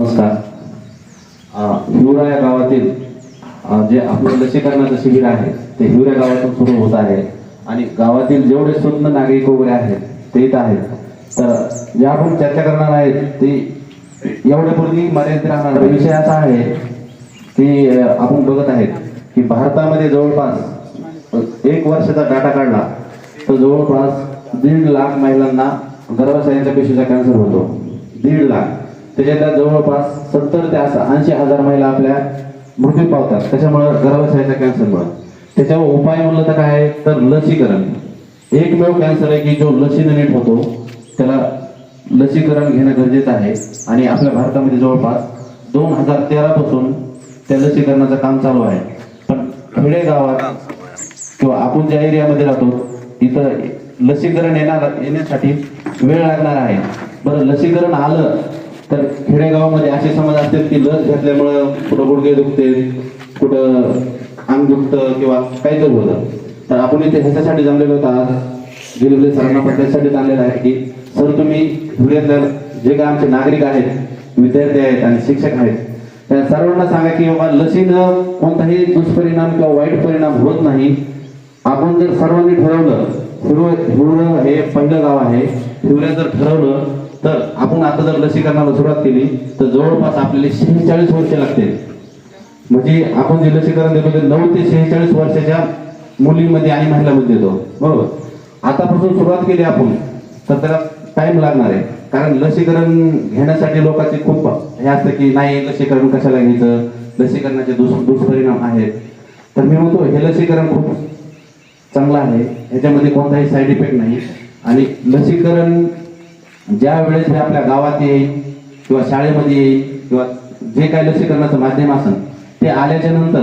नमस्कार. हिवरा या गावातील जे आपलं लसीकरणाचं शिबिर आहे ते हिवऱ्या गावातून सुरू होत आहे. आणि गावातील जेवढे सुज्ञ नागरिक वगैरे आहेत ते येत आहेत. तर जे आपण चर्चा करणार आहेत ते एवढ्यापूर्वी मर्यादित राहणार. विषय असा आहे की आपण बघत आहेत की भारतामध्ये जवळपास एक वर्षाचा डाटा काढला तर जवळपास दीड लाख महिलांना गर्भाशयाच्या पेशीचा कॅन्सर होतो. दीड लाख. त्याच्यातल्या जवळपास सत्तर ते असं ऐंशी हजार महिला आपल्या मृत्यू पावतात. त्याच्यामुळं गर्भाशयाच्या कॅन्सरमुळे त्याच्यावर उपाय म्हणलं तर काय? तर लसीकरण. एकमेव कॅन्सर आहे की जो लसीने नीट होतो त्याला लसीकरण घेणं गरजेचं आहे. आणि आपल्या भारतामध्ये जवळपास दोन हजार तेरापासून त्या लसीकरणाचं काम चालू आहे. पण खेडेगावात किंवा आपण ज्या एरियामध्ये राहतो तिथं लसीकरण येणार येण्यासाठी वेळ लागणार आहे. बरं लसीकरण आलं तर खेडेगावामध्ये असे समज असतात की लस घेतल्यामुळं कुठं गुडघे दुखते कुठं अंग दुखतं किंवा काहीतरी होतं. तर आपण इथे ह्याच्यासाठी जमलेलो होता आज. सरांना पण जाणलेलं आणलेलं आहे की सर तुम्ही धुळ्यातल्या जे काय आमचे नागरिक आहेत विद्यार्थी आहेत आणि शिक्षक आहेत त्या सर्वांना सांगा की बाबा लसीनं कोणताही दुष्परिणाम किंवा वाईट परिणाम होत नाही. आपण जर सर्वांनी ठरवलं हिरवं हिवरं हे पहिलं गाव आहे. हिवऱ्यात जर ठरवलं तर आपण आता जर लसीकरणाला सुरुवात केली तर जवळपास आपल्याला शेहेचाळीस वर्ष लागतील. म्हणजे आपण जे लसीकरण देतो ते नऊ ते शेहेचाळीस वर्षाच्या मुलींमध्ये आणि महिलांमध्ये देतो. बरोबर? आतापासून सुरुवात केली आपण तर त्याला टाइम लागणार आहे. कारण लसीकरण घेण्यासाठी लोकांचे खूप हे असतं की नाही लसीकरण कशाला घ्यायचं? लसीकरणाचे दुष दुष्परिणाम आहेत. तर मी म्हणतो हे लसीकरण खूप चांगलं आहे. ह्याच्यामध्ये कोणताही साईड इफेक्ट नाही. आणि लसीकरण ज्या वेळेस हे आपल्या गावात येईल किंवा शाळेमध्ये येईल किंवा जे काही लसीकरणाचं माध्यम असेल ते आल्याच्यानंतर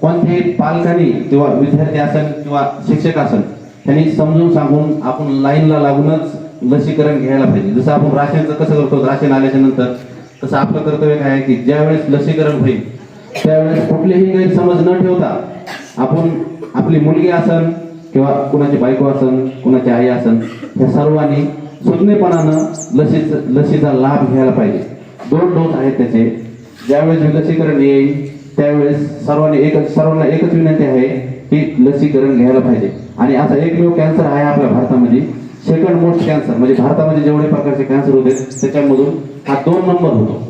कोणत्याही पालकांनी किंवा विद्यार्थी असेल किंवा शिक्षक असेल त्यांनी समजून सांगून आपण लाईनला लागूनच लसीकरण घ्यायला पाहिजे. जसं आपण राशनचं कसं करतो राशन आल्याच्यानंतर तसं आपलं कर्तव्य काय आहे की ज्या वेळेस लसीकरण होईल त्यावेळेस कुठलेही गैरसमज न ठेवता आपण आपली मुलगी असेल किंवा कुणाची बायको असन कुणाची आई असन या सर्वांनी सुज्ञपणानं लसीच लसीचा लाभ घ्यायला पाहिजे. दोन डोस आहेत त्याचे. ज्यावेळेस हे लसीकरण येईल त्यावेळेस सर्वांनी एकच सर्वांना एकच विनंती आहे की लसीकरण घ्यायला पाहिजे. आणि असा एकमेव कॅन्सर आहे आपल्या भारतामध्ये. सेकंड मोस्ट कॅन्सर म्हणजे भारतामध्ये जेवढे प्रकारचे कॅन्सर होते त्याच्यामधून हा दोन नंबर होतो.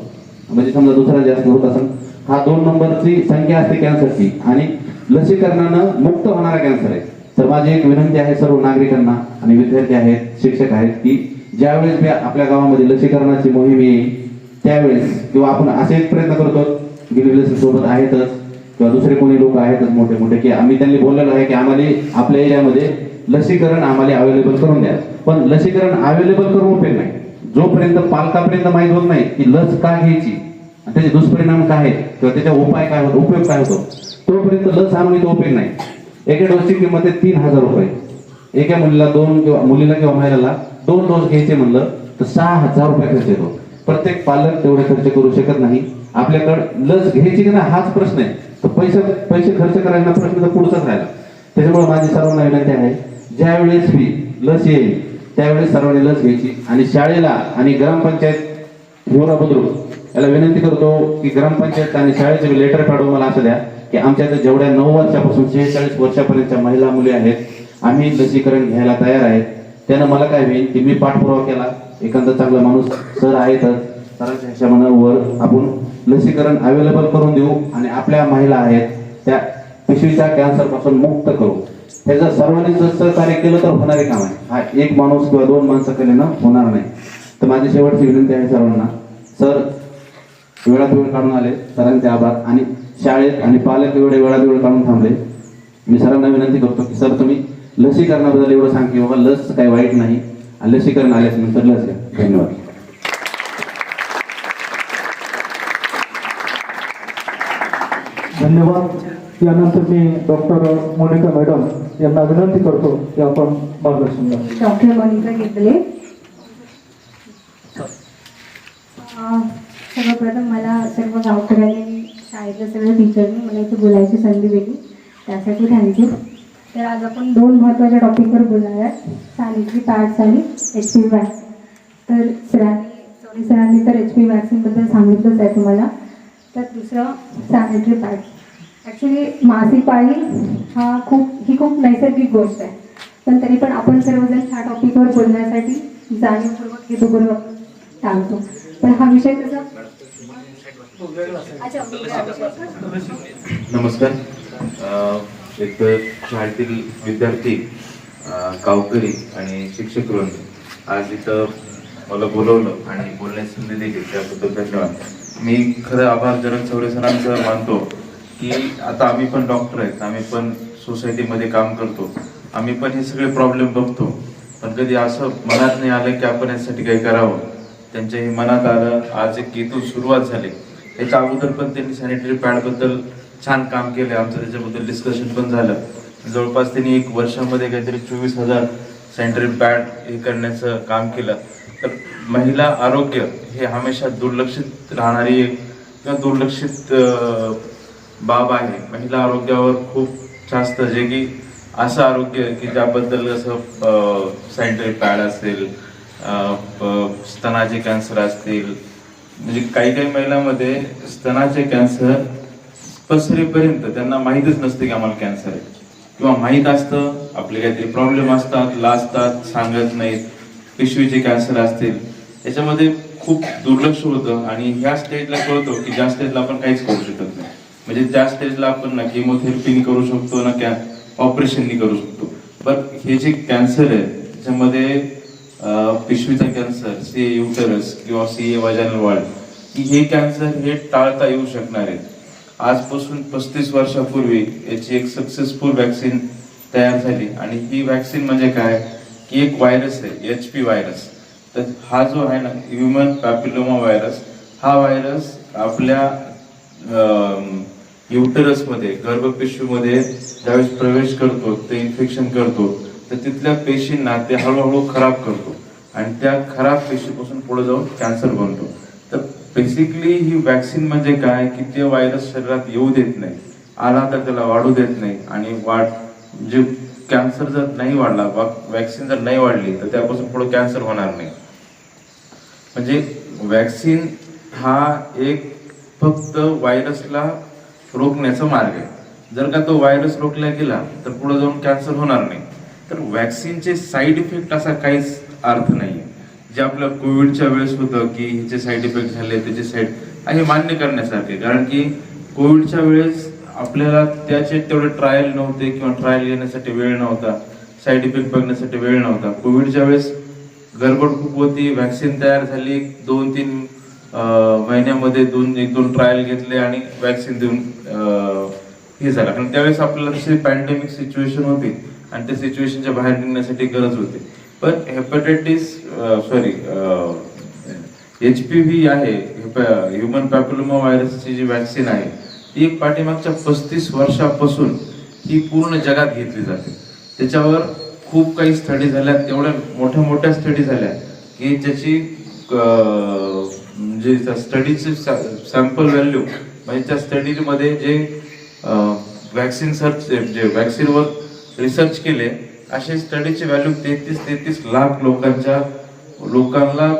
म्हणजे समजा दुसरा जास्त होत असेल हा दोन नंबरची संख्या असते कॅन्सरची आणि लसीकरणानं मुक्त होणारा कॅन्सर आहे. तर माझी एक विनंती आहे सर्व नागरिकांना आणि विद्यार्थी आहेत शिक्षक आहेत की ज्यावेळेस मी आपल्या गावामध्ये लसीकरणाची मोहीम येईल त्यावेळेस किंवा आपण असे एक प्रयत्न करतो गिरिलसी सोबत आहेतच किंवा दुसरे कोणी लोक आहेतच मोठे मोठे की आम्ही त्यांनी बोललेलो आहे की आम्हाला आपल्या एरियामध्ये लसीकरण आम्हाला अवेलेबल करून द्या. पण लसीकरण अवेलेबल करून उपयोग नाही. जोपर्यंत पालकापर्यंत माहीत होत नाही की लस का घ्यायची त्याचे दुष्परिणाम काय आहेत किंवा त्याचा उपाय काय होतो उपयोग काय होतो तोपर्यंत लस आणून इथं उपयोग नाही. एका डोसची किंमत आहे तीन हजार रुपये. एका मुलीला दोन किंवा मुलीला किंवा महिलाला दोन डोस घ्यायचे म्हणलं तर सहा हजार रुपये खर्च येतो. प्रत्येक पालक तेवढे खर्च करू शकत नाही. आपल्याकडं लस घ्यायची की नाही हाच प्रश्न आहे. तर पैसे पैसे खर्च करायला प्रश्न तर पुढचाच राहिला. त्याच्यामुळे माझी सर्वांना विनंती आहे ज्यावेळेस मी लस येईल त्यावेळेस सर्वांनी लस घ्यायची. आणि शाळेला आणि ग्रामपंचायत हिवरा बुद्रुक याला विनंती करतो की ग्रामपंचायत आणि शाळेचे लेटर काढून मला असं द्या की आमच्या जेवढ्या नऊ वर्षापासून शेहेचाळीस वर्षापर्यंतच्या महिला मुली आहेत आम्ही लसीकरण घ्यायला तयार आहेत. त्यानं मला काय होईल की मी पाठपुरावा केला. एखादा चांगला माणूस सर आहेतच सरांच्या हिशोबावर आपण लसीकरण अवेलेबल करून देऊ आणि आपल्या महिला आहेत त्या पिशवीच्या कॅन्सरपासून मुक्त करू. त्याचं जर सर्वांनी जर सहकार्य केलं तर होणारे काम आहे. हा एक माणूस किंवा दोन माणसं केल्यानं होणार नाही. तर माझी शेवटची विनंती आहे सर्वांना. सर वेळात वेळ काढून आले. सरांचे आभार. आणि शाळेत आणि पालक एवढे वेळात वेळ काढून थांबले. मी सरांना विनंती करतो की सर तुम्ही लसीकरणाबद्दल एवढं सांग की बाबा लस काही वाईट नाही. आणि लसीकरण आल्याच नंतर लस घ्या. धन्यवाद. धन्यवाद. यानंतर मी डॉक्टर मोनिका मॅडम यांना विनंती करतो की आपण मार्गदर्शन डॉक्टर मोनिका घेतले सर्वप्रथम मला सर्व गावकऱ्यांनी शाळेतल्या सगळ्या टीचरनी मला इथे बोलायची संधी दिली. त्यासाठी थँक्यू तर आज आपण दोन महत्त्वाच्या टॉपिकवर बोलणार आहे सॅनिटरी पॅड्स आणि एच पी तर सरांनी आणि सरांनी तर एच पी वॅक्सिनबद्दल सांगितलंच आहे तुम्हाला. तर दुसरं सॅनिटरी पॅड ॲक्च्युली मासिक पाळी हा खूप ही खूप नैसर्गिक गोष्ट आहे. पण तरी पण आपण सर्वजण ह्या टॉपिकवर बोलण्यासाठी जाणीवपूर्वक हेतूपूर्वक टाळतो पण हा विषय कसा नमस्कार. एक शाळेतील विद्यार्थी गावकरी आणि शिक्षक वृंद आज इथं मला बोलवलं आणि बोलण्याची संधी दिली त्याबद्दल धन्यवाद. मी खरं आभार जनक चौरे सरांचं मानतो की आता आम्ही पण डॉक्टर आहेत आम्ही पण सोसायटीमध्ये काम करतो आम्ही पण हे सगळे प्रॉब्लेम बघतो. पण कधी असं मनात नाही आलं की आपण यासाठी काही करावं. त्यांच्या हे मनात आलं आज एक इथून सुरुवात झाली. याच्या अगोदर पण त्यांनी सॅनिटरी पॅडबद्दल छान काम केलं आमचं त्याच्याबद्दल डिस्कशन पण झालं. जवळपास त्यांनी एक वर्षामध्ये काहीतरी चोवीस हजार सॅनिटरी पॅड हे करण्याचं काम केलं. तर महिला आरोग्य हे हमेशा दुर्लक्षित राहणारी एक किंवा दुर्लक्षित बाब आहे. महिला आरोग्यावर खूप जास्त जे की असं आरोग्य की ज्याबद्दल असं सॅनिटरी पॅड असेल स्तनाचे कॅन्सर असतील. म्हणजे काही काही महिलांमध्ये स्तनाचे कॅन्सर पसरेपर्यंत त्यांना माहीतच नसते की आम्हाला कॅन्सर आहे. किंवा माहीत असतं आपले काहीतरी प्रॉब्लेम असतात लाजतात सांगत नाहीत पिशवीचे कॅन्सर असतील. याच्यामध्ये खूप दुर्लक्ष होतं आणि ह्या स्टेजला कळतो की ज्या स्टेजला आपण काहीच करू शकत नाही. म्हणजे त्या स्टेजला आपण ना किमोथेरपीनी करू शकतो ना कॅ ऑपरेशननी करू शकतो. पण हे जे कॅन्सर आहे त्याच्यामध्ये पिशवीचा कॅन्सर सी ए युटरस किंवा सी ए वाजानल वाढ की हे कॅन्सर हे टाळता येऊ शकणार आहेत. आजपासून पस्तीस वर्षापूर्वी याची एक सक्सेसफुल वॅक्सिन तयार झाली. आणि ही वॅक्सिन म्हणजे काय? की एक व्हायरस आहे एच पी व्हायरस तर हा जो आहे ना ह्युमन पॅपिलोमा व्हायरस हा व्हायरस आपल्या युटरसमध्ये गर्भपिशवीमध्ये ज्यावेळेस प्रवेश करतो ते इन्फेक्शन करतो तर तिथल्या पेशींना ते हळूहळू खराब करतो आणि त्या खराब पेशीपासून पुढे जाऊन कॅन्सर बनतो. तर बेसिकली ही वॅक्सिन म्हणजे काय? की ते व्हायरस शरीरात येऊ देत नाही आला तर त्याला वाढू देत नाही आणि वाढ जे कॅन्सर जर नाही वाढला वॅक्सिन जर नाही वाढली तर त्यापासून पुढे कॅन्सर होणार नाही. म्हणजे वॅक्सिन हा एक फक्त व्हायरसला रोखण्याचा मार्ग आहे. जर का तो व्हायरस रोखला गेला तर पुढे जाऊन कॅन्सर होणार नाही. तर वॅक्सिनचे साईड इफेक्ट असा काहीच अर्थ नाहीये. जे आपल्या कोविडच्या वेळेस होतं की ह्याचे साईड इफेक्ट झाले त्याचे साईड हे मान्य करण्यासारखे. कारण की कोविडच्या वेळेस आपल्याला त्याचे तेवढे ट्रायल नव्हते किंवा ट्रायल घेण्यासाठी वेळ नव्हता साईड इफेक्ट बघण्यासाठी वेळ नव्हता. कोविडच्या वेळेस गडबड खूप होती वॅक्सिन तयार झाली दोन तीन महिन्यामध्ये दोन एक दोन ट्रायल घेतले आणि वॅक्सिन देऊन हे झालं. कारण त्यावेळेस आपल्याला तशी पॅन्डेमिक सिच्युएशन होती आणि त्या सिच्युएशनच्या बाहेर निघण्यासाठी गरज होती. पण hepatitis sorry H P V आहे ह्युमन पॅपिलोमा व्हायरसची जी वॅक्सिन आहे ती एक पाठीमागच्या पस्तीस वर्षापासून ही पूर्ण जगात घेतली जाते. त्याच्यावर खूप काही स्टडी झाल्या तेवढ्या मोठ्या मोठ्या स्टडी झाल्या की ज्याची म्हणजे त्या स्टडीचे सॅम्पल व्हॅल्यू म्हणजे त्या स्टडीमध्ये जे वॅक्सिन सर्च जे वॅक्सिनवर रिसर्च केले असे स्टडीचे व्हॅल्यू तेहतीस तेहतीस लाख लोकांच्या लोकांना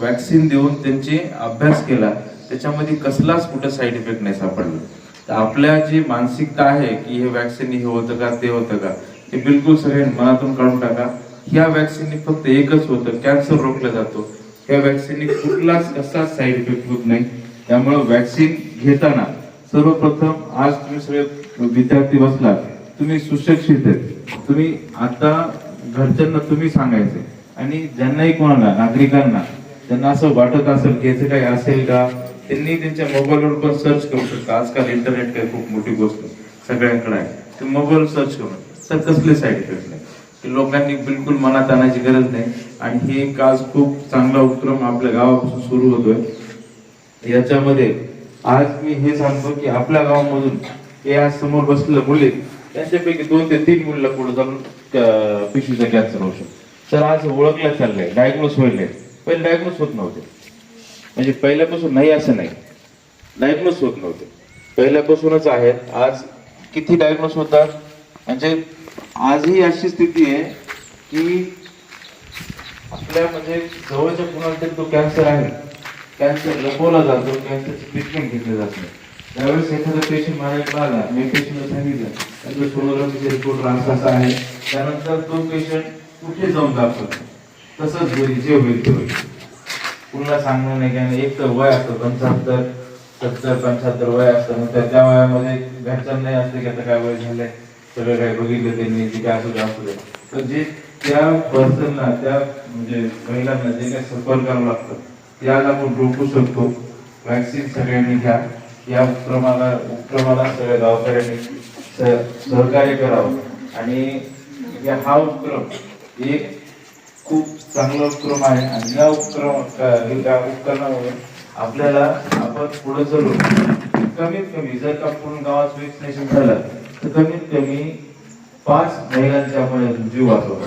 वॅक्सिन देऊन त्यांची अभ्यास केला. त्याच्यामध्ये कसलाच कुठं साईड इफेक्ट नाही सापडला. तर आपल्या जी मानसिकता आहे की हे वॅक्सिन हे होतं का ते होतं का ते बिलकुल सगळे मनातून काढून टाका. ह्या वॅक्सिनने फक्त एकच होतं कॅन्सर रोखला जातो. ह्या वॅक्सिनने कुठलाच कसाच साईड इफेक्ट होत नाही. त्यामुळं वॅक्सिन घेताना सर्वप्रथम आज तुम्ही सगळे विद्यार्थी बसलात. तुम्ही सुशिक्षित आहेत. तुम्ही आता घरच्यांना तुम्ही सांगायचे. आणि ज्यांनाही कोणाला नागरिकांना त्यांना असं वाटत असेल की याचं काही असेल का त्यांनी त्यांच्या मोबाईलवर पण सर्च करू शकता. आजकाल इंटरनेट काय खूप मोठी गोष्ट सगळ्यांकडे आहे. ते मोबाईल सर्च करून. तर कसले साईड इफेक्ट नाही की लोकांनी बिलकुल मनात आणायची गरज नाही. आणि हे एक आज खूप चांगला उपक्रम आपल्या गावापासून सुरू होतोय. याच्यामध्ये आज मी हे सांगतो की आपल्या गावामधून हे आज समोर बसलेलं मुले त्यांच्यापैकी दोन ते तीन मुलीला पुढे जाऊन पिशवीचा कॅन्सर होऊ शकतो. तर आज ओळखलं चाललंय डायग्नोस होईल. पहिले डायग्नोस होत नव्हते. म्हणजे पहिल्यापासून नाही असं नाही. डायग्नोस होत नव्हते. पहिल्यापासूनच आहेत आज किती डायग्नोस होतात म्हणजे आजही अशी स्थिती आहे की आपल्या म्हणजे जवळच्या कुणाला तरी तो कॅन्सर आहे. कॅन्सर लपवला जातो कॅन्सरची ट्रीटमेंट घेतली जात नाही. त्यावेळेस एखादा पेशंट माझ्याकडे आला मी पेशंटला सांगितलं त्याचा सोनोग्राफीचा रिपोर्ट असा असा आहे. त्यानंतर तो पेशंट कुठे जाऊन दाखवतो? तसंच घरी जे होईल ते होईल. पुन्हा सांगणं नाही काय एक तर वय असतं पंच्याहत्तर सत्तर पंच्याहत्तर वय असतं. मग त्या त्या वयामध्ये घरच्यांनाही असतं की आता काय वय झालंय सगळं काय बघितलं त्यांनी जे काय असू दे असू दे तर जे त्या पर्सनला त्या म्हणजे महिलांना जे काय सफर करावं लागतं ते आज आपण रोखू शकतो. व्हॅक्सिन सगळ्यांनी घ्या. या उपक्रमाला उपक्रमाला सगळ्या गावकऱ्यांनी सहकार्य करावं. आणि या हा उपक्रम एक खूप चांगला उपक्रम आहे. आणि या उपक्रम या उपकरणामुळे आपल्याला आपण पुढे चलू कमीत कमी जर का पूर्ण गावात वॅक्सिनेशन झालं तर कमीत कमी पाच महिलांच्या आपण जीव वाचवतो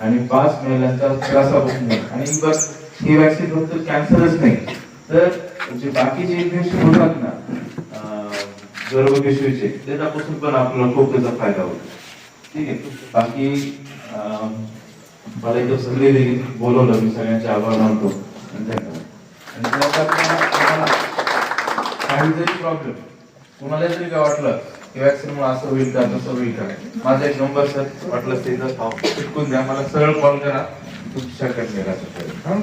आणि पाच महिलांचा त्रासापासून नाही. आणि बस ही वॅक्सिन फक्त कॅन्सरच नाही. तर म्हणजे बाकीचे इन्फेक्शन होतात ना अ, गर्भपिशवीचे त्याच्यापासून पण आपल्याला खूप त्याचा फायदा होतो. ठीक आहे? बाकी मला इथं सगळे देखील बोलवलं मी सगळ्यांचे आभार मानतो. आणि काही जरी प्रॉब्लेम तुम्हाला जरी काय वाटलं की वॅक्सिन मुळे असं होईल का तसं होईल का माझा एक नंबर सर वाटलं ते जर चिटकून द्या. मला सरळ कॉल करा. तुमची शक्यत निघा